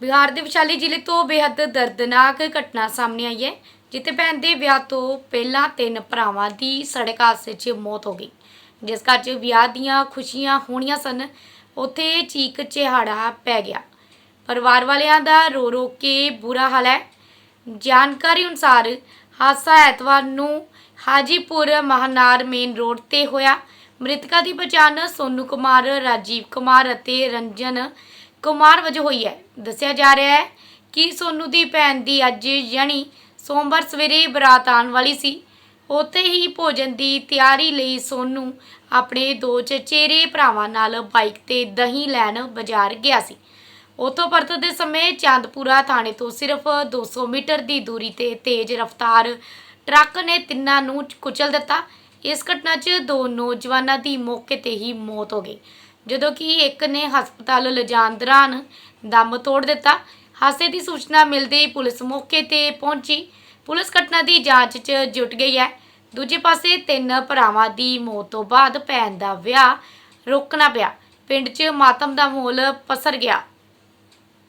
ਬਿਹਾਰ ਦੇ ਵਿਸ਼ਾਲੀ ਜ਼ਿਲ੍ਹੇ ਤੋਂ ਬੇਹੱਦ ਦਰਦਨਾਕ ਘਟਨਾ ਸਾਹਮਣੇ ਆਈ ਹੈ, ਜਿੱਥੇ ਭੈਣ ਦੇ ਵਿਆਹ ਤੋਂ ਪਹਿਲਾਂ ਤਿੰਨ ਭਰਾਵਾਂ ਦੀ ਸੜਕ ਹਾਦਸੇ 'ਚ ਮੌਤ ਹੋ ਗਈ। ਜਿਸ ਘਰ 'ਚ ਵਿਆਹ ਦੀਆਂ ਖੁਸ਼ੀਆਂ ਹੋਣੀਆਂ ਸਨ, ਉੱਥੇ ਚੀਕ ਚਿਹਾੜਾ ਪੈ ਗਿਆ। ਪਰਿਵਾਰ ਵਾਲਿਆਂ ਦਾ ਰੋ ਰੋ ਕੇ ਬੁਰਾ ਹਾਲ ਹੈ। ਜਾਣਕਾਰੀ ਅਨੁਸਾਰ ਹਾਦਸਾ ਐਤਵਾਰ ਨੂੰ ਹਾਜੀਪੁਰ ਮਹਾਨਾਰ ਮੇਨ ਰੋਡ ਤੇ ਹੋਇਆ। ਮ੍ਰਿਤਕਾ ਦੀ ਪਛਾਣ ਸੋਨੂ ਕੁਮਾਰ, ਰਾਜੀਵ ਕੁਮਾਰ ਅਤੇ ਰੰਜਨ ਕੁਮਾਰ ਵਜੋਂ ਹੋਈ ਹੈ। ਦੱਸਿਆ ਜਾ ਰਿਹਾ ਹੈ ਕਿ ਸੋਨੂ ਦੀ ਭੈਣ ਦੀ ਅੱਜ ਯਾਨੀ ਸੋਮਵਾਰ ਸਵੇਰੇ ਬਰਾਤ ਆਉਣ ਵਾਲੀ ਸੀ। ਉੱਥੇ ਹੀ ਭੋਜਨ ਦੀ ਤਿਆਰੀ ਲਈ ਸੋਨੂ ਆਪਣੇ ਦੋ ਚਚੇਰੇ ਭਰਾਵਾਂ ਨਾਲ ਬਾਈਕ ਤੇ ਦਹੀਂ ਲੈਣ ਬਾਜ਼ਾਰ ਗਿਆ ਸੀ। ਉਥੋਂ ਪਰਤਦੇ ਸਮੇਂ ਚਾਂਦਪੁਰਾ ਥਾਣੇ ਤੋਂ ਸਿਰਫ 200 ਮੀਟਰ ਦੀ ਦੂਰੀ ਤੇ ਤੇਜ਼ ਰਫ਼ਤਾਰ ਟਰੱਕ ਨੇ ਤਿੰਨਾਂ ਨੂੰ ਕੁਚਲ ਦਿੱਤਾ। ਇਸ ਘਟਨਾ 'ਚ ਦੋ ਨੌਜਵਾਨਾਂ ਦੀ ਮੌਕੇ ਤੇ ਹੀ ਮੌਤ ਹੋ ਗਈ। ਜਦੋਂ ਕਿ ਇੱਕ ਨੇ ਹਸਪਤਾਲ ਲਿਜਾਣ ਦੌਰਾਨ ਦਮ ਤੋੜ ਦਿੱਤਾ। ਹਾਦਸੇ ਦੀ ਸੂਚਨਾ ਮਿਲਦੇ ਹੀ ਪੁਲਿਸ ਮੌਕੇ ਤੇ ਪਹੁੰਚੀ। ਪੁਲਿਸ ਘਟਨਾ ਦੀ ਜਾਂਚ 'ਚ ਜੁਟ ਗਈ ਹੈ। ਦੂਜੇ ਪਾਸੇ ਤਿੰਨ ਭਰਾਵਾਂ ਦੀ ਮੌਤ ਤੋਂ ਬਾਅਦ ਭੈਣ ਦਾ ਵਿਆਹ ਰੋਕਣਾ ਪਿਆ। ਪਿੰਡ 'ਚ ਮਾਤਮ ਦਾ ਮਾਹੌਲ ਪਸਰ ਗਿਆ।